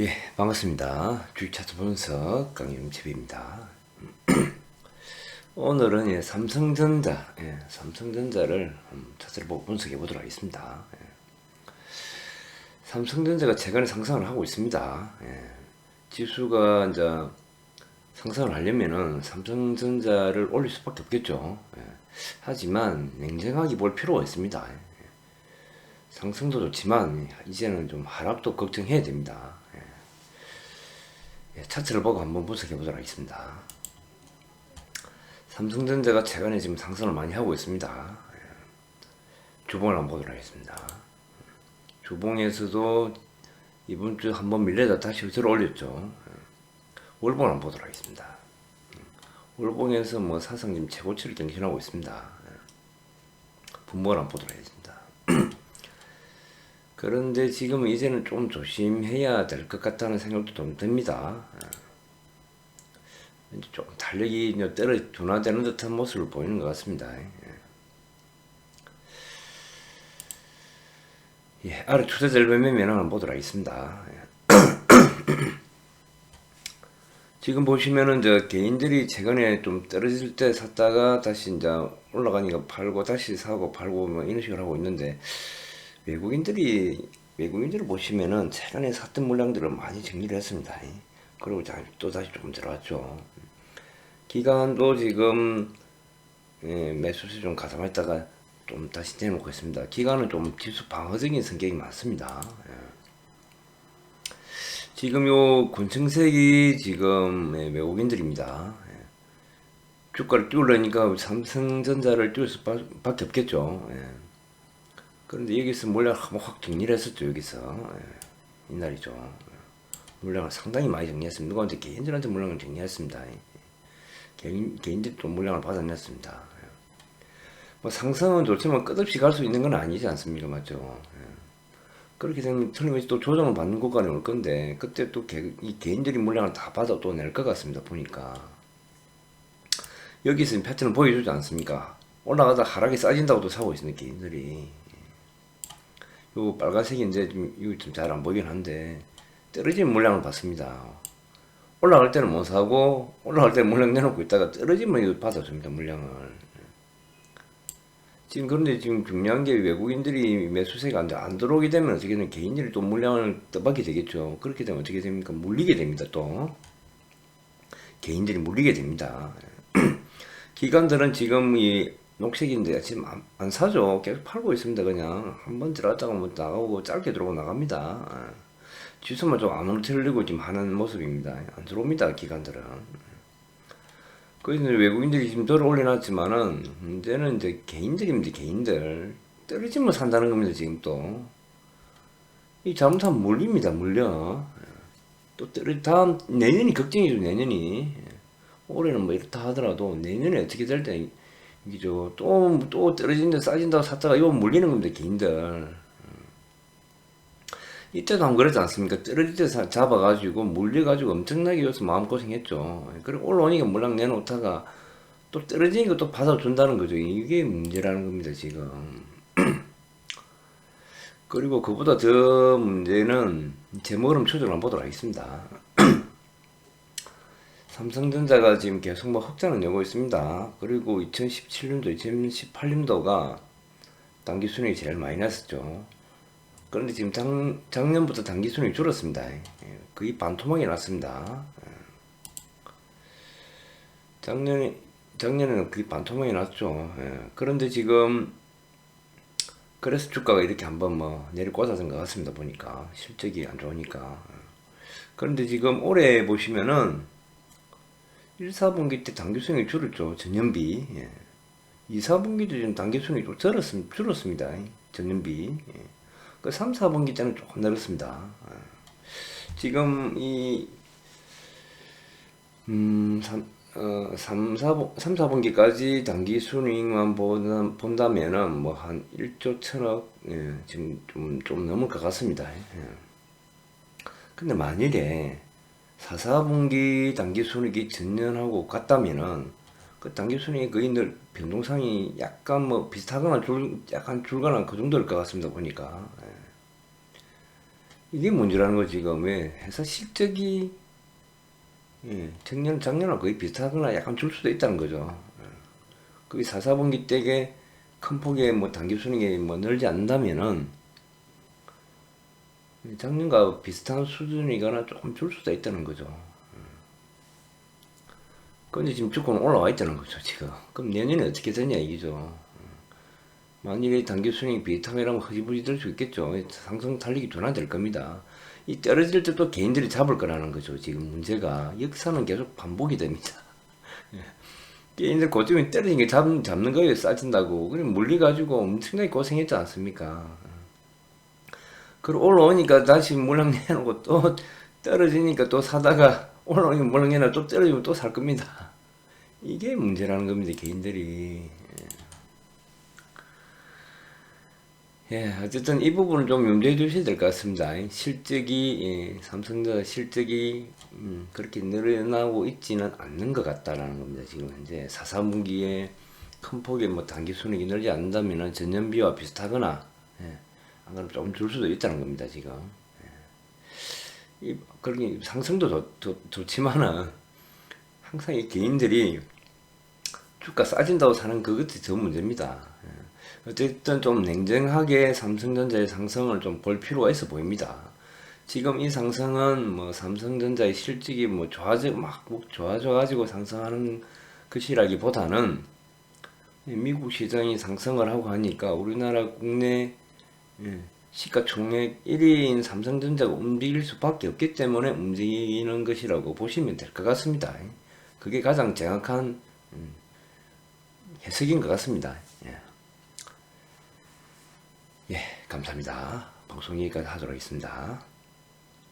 예, 반갑습니다. 주식차트 분석 강윤집입니다. 오늘은 예, 삼성전자, 예, 삼성전자를 음, 차트를 보고 분석해 보도록 하겠습니다. 예. 삼성전자가 최근에 상승을 하고 있습니다. 예. 지수가 이제 상승을 하려면은 삼성전자를 올릴 수밖에 없겠죠. 예. 하지만 냉정하게 볼 필요가 있습니다. 예. 상승도 좋지만 이제는 좀 하락도 걱정해야 됩니다. 예, 차트를 보고 한번 분석해 보도록 하겠습니다. 삼성전자가 최근에 지금 상승을 많이 하고 있습니다. 예, 주봉을 한번 보도록 하겠습니다. 주봉에서도 이번 주 한번 밀려다 다시 들어 올렸죠. 예, 월봉을 한번 보도록 하겠습니다. 음, 월봉에서 뭐 사상 지금 최고치를 경신하고 있습니다. 분봉을 한번 보도록 하겠습니다. 그런데 지금 이제는 좀 조심해야 될 것 같다는 생각도 좀 듭니다. 예. 좀 달력이 떨어 둔화되는 듯한 모습을 보이는 것 같습니다. 예, 예 아래 투자자별 매매는 한번 보도록 하겠습니다. 예. 지금 보시면은 저 개인들이 최근에 좀 떨어질 때 샀다가 다시 이제 올라가니까 팔고 다시 사고 팔고 뭐 이런 식으로 하고 있는데 외국인들이 외국인들을 보시면은 최근에 샀던 물량들을 많이 정리를 했습니다. 그리고 또 다시 조금 들어왔죠. 기간도 지금 예, 매수세 좀 가sam했다가 좀 다시 내놓고 있습니다. 기간은 좀 지수 방어적인 성격이 많습니다. 예. 지금 요 군청색이 지금 예, 외국인들입니다. 예. 주가를 띄우려니까 삼성전자를 띄울 수밖에 없겠죠. 예. 그런데 여기서 물량을 확 정리를 했었죠 여기서 예, 이날이죠. 물량을 상당히 많이 정리했습니다. 이제 개인들한테 물량을 정리했습니다. 개인, 개인들이 또 물량을 받아냈습니다. 예. 뭐 상승은 좋지만 끝없이 갈 수 있는 건 아니지 않습니까? 맞죠? 예. 그렇게 되면 틀림없이 또 조정을 받는 곳까지 올 건데 그때 또 개, 이 개인들이 물량을 다 받아 또 낼 것 같습니다 보니까. 여기서 패턴을 보여주지 않습니까? 올라가다 하락이 싸진다고도 사고 있습니다 개인들이 요 빨간색이 이제 좀, 좀 잘 안 보이긴 한데 떨어지는 물량을 받습니다. 올라갈 때는 못 사고 올라갈 때는 물량 내놓고 있다가 떨어지면 받아줍니다 물량을. 지금 그런데 지금 중요한 게 외국인들이 매수세가 안, 안 들어오게 되면 어떻게 되면 개인들이 또 물량을 떠받게 되겠죠. 그렇게 되면 어떻게 됩니까? 물리게 됩니다 또. 개인들이 물리게 됩니다. 기관들은 지금 이 녹색인데 지금 안, 안, 사죠. 계속 팔고 있습니다. 그냥 한 번 들어갔다가 뭐 나가고 짧게 들어오고 나갑니다. 예. 지수만 좀 아무틀리고 지금 하는 모습입니다. 안 들어옵니다. 기관들은. 그래서 외국인들이 지금 들어 올려놨지만은 문제는 이제 개인들입니다. 개인들 떨어지면 산다는 겁니다. 지금 또. 이 잘못하면 물립니다. 물려. 예. 또 떨어 다음 내년이 걱정이죠. 내년이. 예. 올해는 뭐 이렇다 하더라도 내년에 어떻게 될때 이죠. 또, 또 떨어진다, 싸진다고 샀다가 이거 물리는 겁니다, 개인들. 음. 이때도 안 그러지 않습니까? 떨어질 때 잡아가지고, 물려가지고 엄청나게 여기서 마음고생했죠. 그리고 올라오니까 물랑 내놓다가 또 떨어지니까 또 받아준다는 거죠. 이게 문제라는 겁니다, 지금. 그리고 그보다 더 문제는 제목을 좀 초점을 한번 보도록 하겠습니다. 삼성전자가 지금 계속 뭐 흑자는 내고 있습니다. 그리고 2017년도, 2018년도가 단기 순이익이 제일 많이 났었죠. 그런데 지금 작, 작년부터 단기 순이익이 줄었습니다. 예, 거의 반토막이 났습니다. 예. 작년에, 작년에는 거의 반토막이 났죠. 예. 그런데 지금, 그래서 주가가 이렇게 한번 뭐 내리 꽂아진 것 같습니다. 보니까. 실적이 안 좋으니까. 그런데 지금 올해 보시면은 1, 4분기 때 단기 수익이 줄었죠. 전년비. 예. 2, 4분기도 지금 단기 수익이 좀 줄었습니다. 줄었습니다. 전년비. 예. 그 3, 4분기 때는 조금 늘었습니다. 예. 지금 이, 음, 3, 어, 3, 4, 3, 4분기까지 단기 순이익만 본다, 본다면은 뭐 한 1조 천억, 예, 지금 좀, 좀 넘을 것 같습니다. 예. 근데 만일에 4, 4분기 단기 순이익이 전년하고 같다면은 그 단기 순이익 거의 늘 변동상이 약간 뭐 비슷하거나 줄, 약간 줄거나 그 정도일 것 같습니다. 보니까. 예. 이게 문제라는 거 지금 왜 회사 실적이 예, 작년 작년하고 거의 비슷하거나 약간 줄 수도 있다는 거죠. 그 사사분기 때에 큰 폭의 뭐 단기 순이익이 뭐 늘지 않는다면은 작년과 비슷한 수준이거나 조금 줄 수도 있다는 거죠. 근데 지금 주가는 올라와 있다는 거죠, 지금. 그럼 내년에 어떻게 되냐, 이기죠. 만일에 단기 순이익 비슷하면 흐지부지 될 수 있겠죠. 상승 달리기 둔화될 겁니다. 이 떨어질 때 또 개인들이 잡을 거라는 거죠. 지금 문제가. 역사는 계속 반복이 됩니다. 개인들 고점이 떨어진 게 잡, 잡는 거예요. 싸진다고. 그럼 물려가지고 엄청나게 고생했지 않습니까? 그리고 올라오니까 다시 물량 내놓고 또 떨어지니까 또 사다가 올라오니까 물량 내놓고 또 떨어지면 또 살 겁니다. 이게 문제라는 겁니다. 개인들이. 예, 어쨌든 이 부분을 좀 염두해 두셔야 될 것 같습니다. 실적이, 예, 삼성전자 실적이, 음, 그렇게 늘어나고 있지는 않는 것 같다라는 겁니다. 지금 현재 4사분기에 큰 폭의 뭐 단기 순이익이 늘지 않는다면 전년비와 비슷하거나, 예, 안 그러면 조금 줄 수도 있다는 겁니다. 지금. 예. 이, 그러니 상승도 좋, 좋, 좋지만은, 항상 이 개인들이 주가 싸진다고 사는 그것이 더 문제입니다. 예. 어쨌든 좀 냉정하게 삼성전자의 상승을 좀 볼 필요가 있어 보입니다. 지금 이 상승은 뭐 삼성전자의 실적이 뭐 좋아져 막 좋아져가지고 상승하는 것이라기보다는 미국 시장이 상승을 하고 하니까 우리나라 국내 예, 시가총액 1위인 삼성전자가 움직일 수밖에 없기 때문에 움직이는 것이라고 보시면 될 것 같습니다. 그게 가장 정확한 음, 해석인 것 같습니다. 예. 예, 감사합니다. 방송 여기까지 하도록 하겠습니다.